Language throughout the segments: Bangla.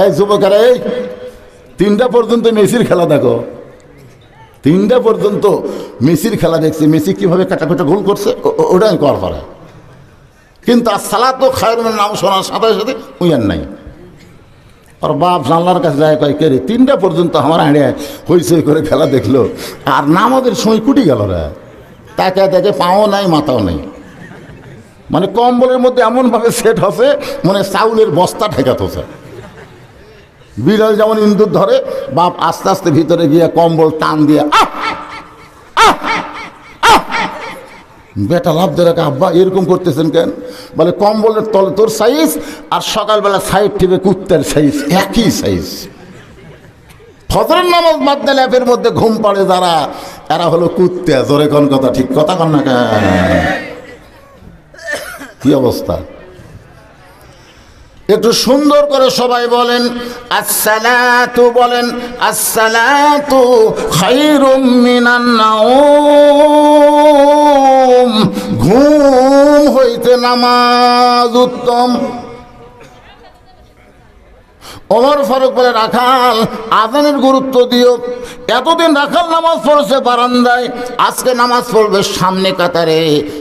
এই যুবকেরা, এই তিনটা পর্যন্ত মেসির খেলা দেখো। তিনটা পর্যন্ত মেসির খেলা দেখছি। মেসি কীভাবে কাটাকুটা গোল করছে ওটা আমি কর পারে। কিন্তু আর সালা তো খায়ের নাম শোনার সাথে সাথে উইয়ার নাই। আর বাপ জানলার কাছে যায়, কয়, কে রে, তিনটা পর্যন্ত আমার আড়ে হইচই করে খেলা দেখল। আর নামাদের সময় কুটি গেল রে। তাকে দেখে পাও নাই, মাথাও নাই। মানে কম্বলের মধ্যে এমনভাবে সেট হসে মানে চাউলের বস্তা ঠেকাতেছে বিড়াল যেমন ইন্দুর ধরে, বাপ আস্তে আস্তে ভিতরে গিয়ে কম্বল টান দিয়ে! বেটা লাভ রাখা আব্বা, এরকম করতেছেন কেন? বলে, কম্বলের তলে তোর সাইজ আর সকালবেলা সাইড টিপে কুত্তের সাইজ একই সাইজ ফজরের নামাজ বাদ দিলে অ্যাপের মধ্যে ঘুম পাড়ে যারা, এরা হলো কুত্তে। জোরে কোন কথা, ঠিক কথা কন না কেন? কি অবস্থা? একটু সুন্দর করে সবাই বলেন, আসসালাতু বলেন, আসসালাতু খায়রুম মিনান নাওম। ঘুম হইতে নামাজ উত্তম। ওমর ফারুক বলে, রাখাল, আজানের গুরুত্ব দিও। এতদিন রাখাল নামাজ পড়েছে বারান্দায়, আজকে নামাজ পড়বে সামনে কাতারে।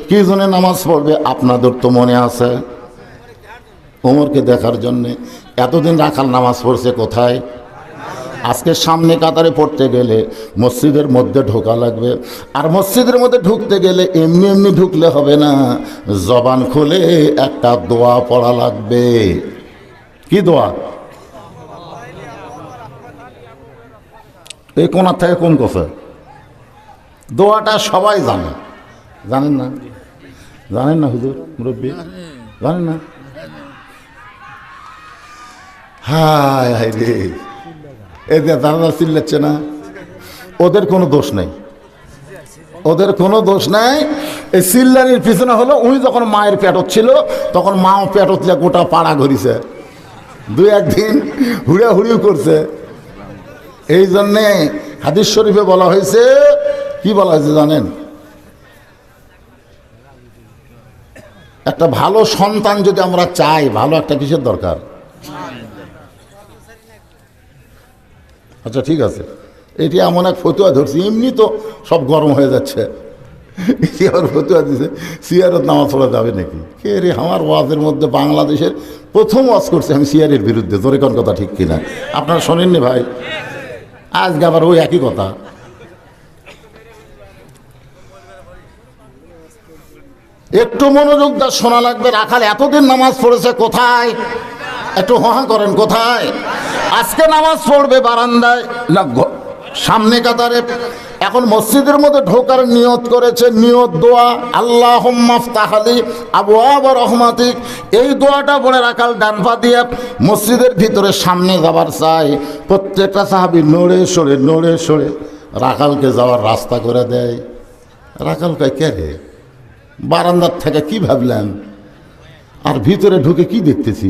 কি জন্য নামাজ পড়বে আপনাদের তো মনে আছে? ওমরকে দেখার জন্যে। এতদিন রাখাল নামাজ পড়ছে কোথায়? আজকে সামনে কাতারে পড়তে গেলে মসজিদের মধ্যে ঢোকা লাগবে। আর মসজিদের মধ্যে ঢুকতে গেলে এমনি এমনি ঢুকলে হবে না। জবান খুলে একটা দোয়া পড়া লাগবে। কি দোয়া? এই কোনার থেকে কোন কথা দোয়াটা সবাই জানে। জানেন না? জানেন না হুজুর, মুরব্বী? জানেন না? হায় রে। এদের দাদা চিল্লাচ্ছে না। ওদের কোনো দোষ নেই। ওদের কোনো দোষ নাই। এই সিল্লারির পিছনে হলো উনি যখন মায়ের পেটত ছিল তখন মাও পেটত লিয়ে গোটা পাড়া ঘুরিছে। দুই একদিন হুড়ে হুড়িও করছে। এই জন্যে হাদিস শরীফে বলা হয়েছে, কি বলা হয়েছে জানেন? একটা ভালো সন্তান যদি আমরা চাই, ভালো একটা কিসের দরকার? আচ্ছা ঠিক আছে। এটি এমন এক ফতুয়া ধরছি, এমনি তো সব গরম হয়ে যাচ্ছে। এটি আবার ফতুয়া দিছে? সিয়ারত নামাজ পড়া যাবে নাকি? কে রে, আমার ওয়াজের মধ্যে বাংলাদেশের প্রথম ওয়াজ করছি আমি সিয়ারের বিরুদ্ধে তোর কোন কথা ঠিক কিনা? আপনারা শোনেননি ভাই? আজকে আবার ওই একই কথা। একটু মনোযোগ দা শোনা লাগবে, রাখাল, এতদিন নামাজ পড়েছে কোথায়? একটু হহা করেন, কোথায়? আজকে নামাজ পড়বে বারান্দায়। না সামনে কাতারে। এখন মসজিদের মধ্যে ঢোকার নিয়ত করেছে, নিয়ত, দোয়া। আল্লাহ তাহালি আবু আবু রহমাতিক। এই দোয়াটা বলে রাখাল, ডান পা দিয়ে মসজিদের ভিতরে সামনে যাবার চাই। প্রত্যেকটা সাহাবি নড়ে সরে নড়ে সরে রাখালকে যাওয়ার রাস্তা করে দেয়। রাখাল কয়, কে রে? বারান্দার থেকে কি ভাবলাম আর ভিতরে ঢুকে কি দেখতেছি?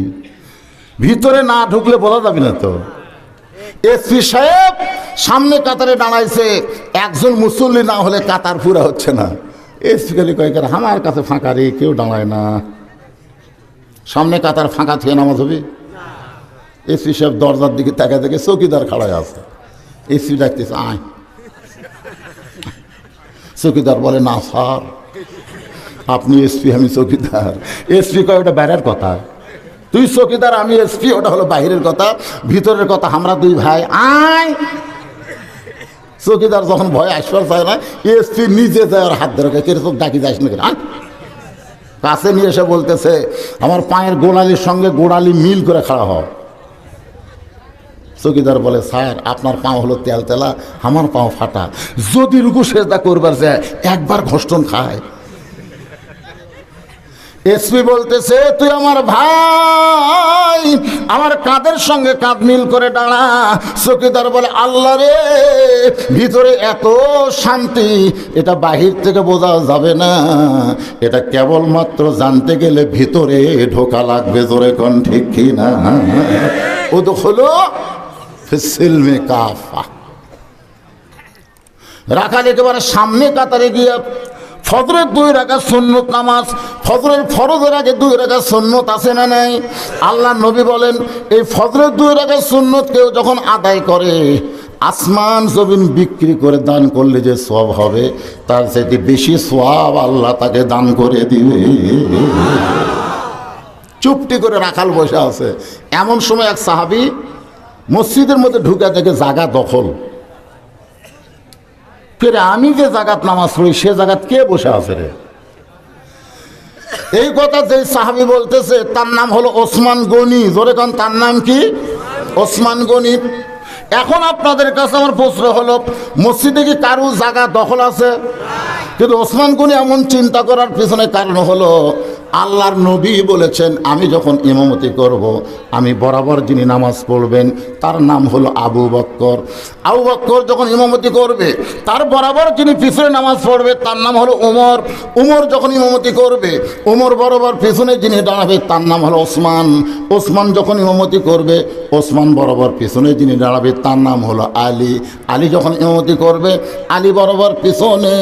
ভিতরে না ঢুকলে বলা যাবে না তো। এসপি সাহেব সামনে কাতারে দাঁড়াইছে, একজন মুসল্লি না হলে কাতার পুরা হচ্ছে না। এসপি খালি কয়েকের আমার কাছে ফাঁকা রে, কেউ দাঁড়ায় না। সামনে কাতার ফাঁকা থেকে নামাজ হবে? এসপি সাহেব দরজার দিকে তাকা দেখে চৌকিদার খাড়ায় আছে। এসপি ডাকতেছে, আয়। চৌকিদার বলে, না স্যার, আপনি এসপি, আমি চৌকিদার। এসপি কয়, ওটা বাইরের কথা। তুই চৌকিদার আমি এসপি ওটা হলো বাইরের কথা, ভিতরের কথা, আমরা দুই ভাই। আয়! চকিদার যখন ভয় আসবার চায় না এসপি নিজে যায় আর হাত ধরে কে তো ডাকি যাস না কেন। কাছে নিয়ে এসে বলতেছে, আমার পায়ের গোড়ালির সঙ্গে গোড়ালি মিল করে খাড়া হয় চকিদার বলে, স্যার, আপনার পাও হলো তেল তেলা আমার পাও ফাটা। যদি রুকু সেজদা করবার যায়, একবার ঘষ্টন খায়। এসপি বলতেছে, তুই আমার ভাই, আমার কাঁধের সঙ্গে কাঁধ মিল করে দাঁড়া। চকিদার বলে, আল্লাহ রে, ভিতরে এত শান্তি, এটা বাহির থেকে বোঝা যাবে না। এটা কেবলমাত্র জানতে গেলে ভিতরে ঢোকা লাগবে জোরে কোন ঠিক কি না? ও তো হলো ফিসিলমে কাফা। রাখাল একেবারে সামনে কাতারে গিয়ে ফজরের দুই রাখা সন্ন্যত নামাজ, ফজরের ফরজের আগে দুই রাখা সন্ন্যত আছে না নাই? আল্লাহ নবী বলেন, এই ফজরের দুই রাখা সন্ন্যত কেউ যখন আদায় করে, আসমান জমিন বিক্রি করে দান করলে যে সব হবে, তার সেটি বেশি সব আল্লাহ তাকে দান করে দিবে। চুপটি করে রাখাল বসে আছে। এমন সময় এক সাহাবি মসজিদের মধ্যে ঢুকে দেখে জাগা দখল। ফেরে আমি যে জাগাত নামাজ পড়ি, সে জাগাত কে বসে আছে রে? এই কথা যে সাহাবি বলতেছে, তার নাম হলো ওসমান গনি। জোরে কান, তার নাম কি? ওসমান গনি। এখন আপনাদের কাছে আমার প্রশ্ন হলো, মসজিদে কি কারও জায়গা দখল আছে? কিন্তু ওসমান গনি এমন চিন্তা করার পিছনে কারণ হলো আল্লাহর নবী বলেছেন, আমি যখন ইমামতি করব, আমি বরাবর যিনি নামাজ পড়বেন, তার নাম হলো আবু বক্কর। আবু বক্কর যখন ইমামতি করবে, তার বরাবর যিনি পিছনে নামাজ পড়বে, তার নাম হলো উমর। উমর যখন ইমামতি করবে, উমর বরাবর পিছনে যিনি দাঁড়াবে, তার নাম হলো ওসমান। ওসমান যখন ইমামতি করবে, ওসমান বরাবর পিছনে যিনি দাঁড়াবে, তার নাম হলো আলী। আলী যখন ইমামতি করবে, আলী বরাবর পিছনে।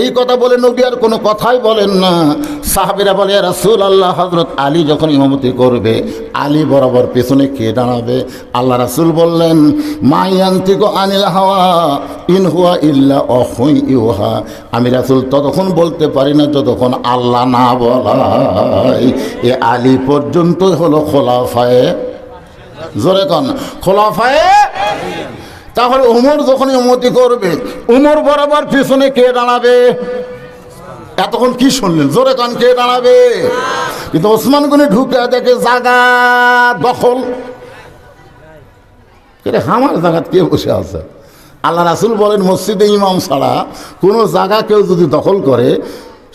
এই কথা বলে নবী আর কোনো কথাই বলেন না। সাহাবিরা বলে রাসুল আল্লাহ হজরত আলী যখন ইমামতি করবে, আলী বরাবর পেছনে কে দাঁড়াবে? আল্লাহ রাসুল বললেন মাইয়ান্তিক আনিল হাওয়া, ইন হুয়া ইল্লা অহই ইউহা আমি রাসুল ততক্ষণ বলতে পারি না, যতক্ষণ আল্লাহ না বলাই এ আলী পর্যন্তই হলো খোলাফায়ে। জোরে কন, খোলাফায়ে? তাহলে উমর যখন ইমতি করবে, উমর বরাবর পিছনে কে দাঁড়াবে? এতক্ষণ কি শুনলেন? জোরে কান কে দাঁড়াবে। কিন্তু ওসমান গনি ঢুকে দেখে জাগা দখল। কে আমার জায়গাত কে বসে আছে? আল্লাহ রাসুল বলেন, মসজিদে ইমাম ছাড়া কোনো জায়গা কেউ যদি দখল করে,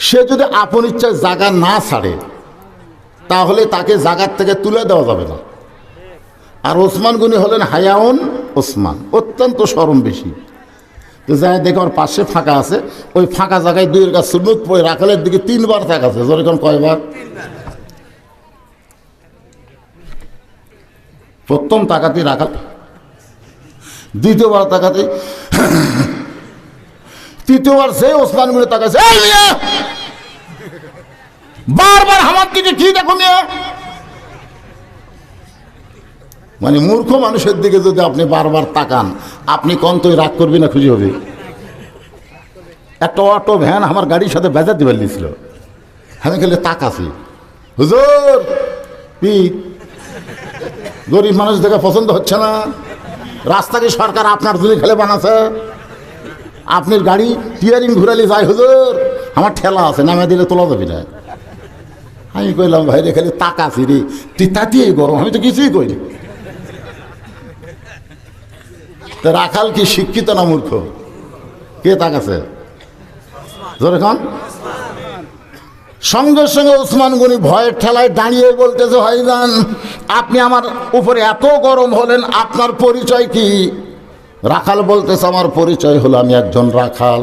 সে যদি আপন ইচ্ছায় জায়গা না ছাড়ে, তাহলে তাকে জায়গার থেকে তুলে দেওয়া যাবে না। আর ওসমান গুনি হলেন হায়াউন ওসমান, অত্যন্ত সরম বেশি। তো যাই দেখে পাশে ফাঁকা আছে। ওই ফাঁকা জায়গায় দুইয়ের কাছে সুন্নত পড়ে রাখালের দিকে তিনবার আছে। যেরকম কয়বার? প্রথম তাকাতে রাখাল। দ্বিতীয়বার তাকাতে তৃতীয়বার সে ওসমানগুলো তাকাছে বারবার আমার দিকে কি দেখো মিয়া? মানে মূর্খ মানুষের দিকে যদি আপনি বারবার তাকান, আপনি কন্তই রাগ করবি না, খুশি হবে। একটা অটো ভ্যান আমার গাড়ির সাথে বেজা দিবার দিয়েছিল আমি খেলে তাকাছি। হুজুর কি গরিব মানুষ দেখে পছন্দ হচ্ছে না। রাস্তা কি সরকার আপনার জন্য খেলে বানাছে? আপনার গাড়ি টিয়ারিং ঘুরালি যায়, হুজুর। আমার ঠেলা আছে নামে দিলে তোলা যাবি না। আমি কইলাম ভাই রে খালি তাকাছি রে। তুই তাতিয়ে গরম, আমি তো কিছুই কইনি। তা রাখাল কি শিক্ষিত না মূর্খ? কে তাকাছে জোরে খান সঙ্গে সঙ্গে ওসমান গনি ভয়ের ঠেলায় দাঁড়িয়ে বলতেছে, ভাইজান, আপনি আমার উপরে এত গরম হলেন, আপনার পরিচয় কি? রাখাল বলতেছে, আমার পরিচয় হলো আমি একজন রাখাল।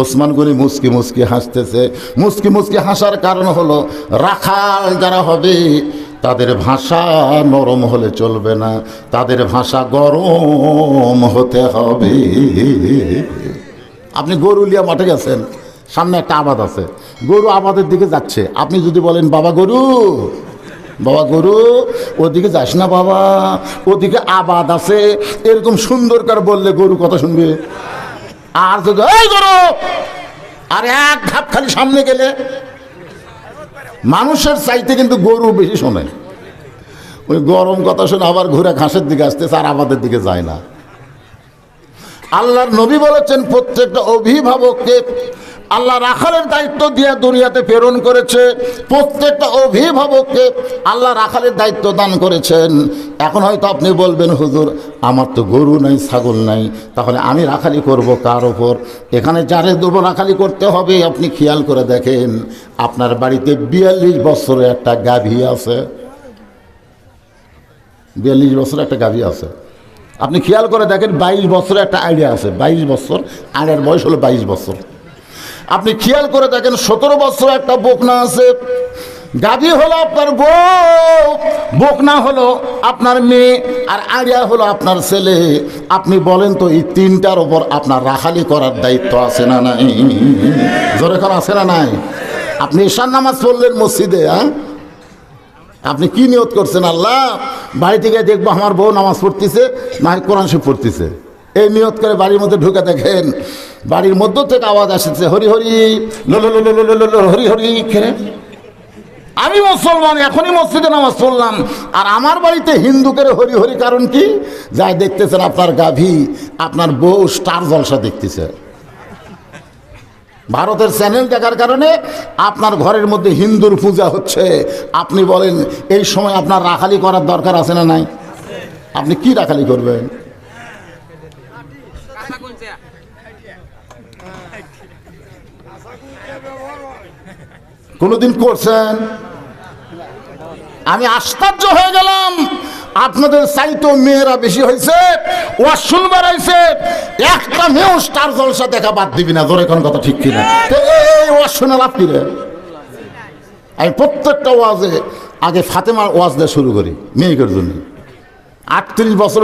ওসমান গনি মুসকি মুসকি হাসতেছে। মুসকি মুসকি হাসার কারণ হলো, রাখাল যারা হবে তাদের ভাষা নরম হলে চলবে না, তাদের ভাষা গরম হতে হবে। আপনি গরুলিয়া মাঠে গেছেন, সামনে একটা আবাদ আছে। গরু আবাদের দিকে যাচ্ছে। আপনি যদি বলেন, বাবা গরু বাবা গরু, ওদিকে যাস না বাবা, ওদিকে আবাদ আছে। এরকম সুন্দর করে বললে গরু কথা শুনবে। আর যদি আর এক ধাপ খালি সামনে গেলে মানুষের চাইতে কিন্তু গরু বেশি শোনে। ওই গরম কথা শুনে আবার ঘুরে ঘাসের দিকে আসতেছে আর আমাদের দিকে যায় না। আল্লাহর নবী বলেছেন, প্রত্যেকটা অভিভাবককে আল্লাহ রাখালের দায়িত্ব দিয়ে দুনিয়াতে প্রেরণ করেছে। প্রত্যেকটা অভিভাবককে আল্লাহ রাখালের দায়িত্ব দান করেছেন। এখন হয়তো আপনি বলবেন, হুজুর, আমার তো গরু নাই, ছাগল নাই। তাহলে আমি রাখালি করব কার ওপর এখানে যারে দেবো রাখালি করতে হবে, আপনি খেয়াল করে দেখেন, আপনার বাড়িতে বিয়াল্লিশ বছরের একটা গাভী আছে। বিয়াল্লিশ বছরের একটা গাভী আছে। আপনি খেয়াল করে দেখেন, বাইশ বছরের একটা আইডিয়া আছে। বাইশ বছর আইডিয়ার বয়স হলো বাইশ বছর। আপনি খেয়াল করে দেখেন, সতেরো বছর একটা বকনা আছে। গাভী হলো আপনার বউ, বকনা হলো আপনার মেয়ে, আর আড়িয়া হলো আপনার ছেলে। আপনি বলেন তো, এই তিনটার ওপর আপনার রাখালি করার দায়িত্ব আছে না নাই? জোরে করা আছে না নাই? আপনি ঈশান নামাজ পড়লেন মসজিদে হ্যাঁ আপনি কি নিয়ত করছেন আল্লাহ? বাড়ি থেকে দেখব আমার বউ নামাজ পড়তেছে না কোরআন শিব পড়তেছে। এই নিয়ত করে বাড়ির মধ্যে ঢুকে দেখেন বাড়ির মধ্য থেকে আওয়াজ আসতেছে হরি হরি হরি হরি খেলে। আমি মুসলমান, এখনই মসজিদে নামাজ পড়লাম। আর আমার বাড়িতে হিন্দুকের হরি হরি কারণ কি? যাই দেখতেছেন আপনার গাভী, আপনার বউ স্টার জলসা দেখতেছে। ভারতের চ্যানেল দেখার কারণে আপনার ঘরের মধ্যে হিন্দুর পূজা হচ্ছে। আপনি বলেন, এই সময় আপনার রাখালি করার দরকার আছে না নাই? আপনি কি রাখালি করবেন? কোনোদিন করছেন? আমি আশ্চর্য হয়ে গেলাম। আপনাদের চাইতো মেয়েরা বেশি হয়েছে ওয়াজ শুনবার হয়েছে একটা মেয়েও স্টার জলসা দেখা বাদ দিবি না ধরে কোন কথা ঠিক কিনা? এই ওয়াজ শুনে লাভ কি রে? আমি প্রত্যেকটা ওয়াজে আগে ফাতেমার ওয়াজ দেওয়া শুরু করি মেয়েকের জন্য। আটত্রিশ বছর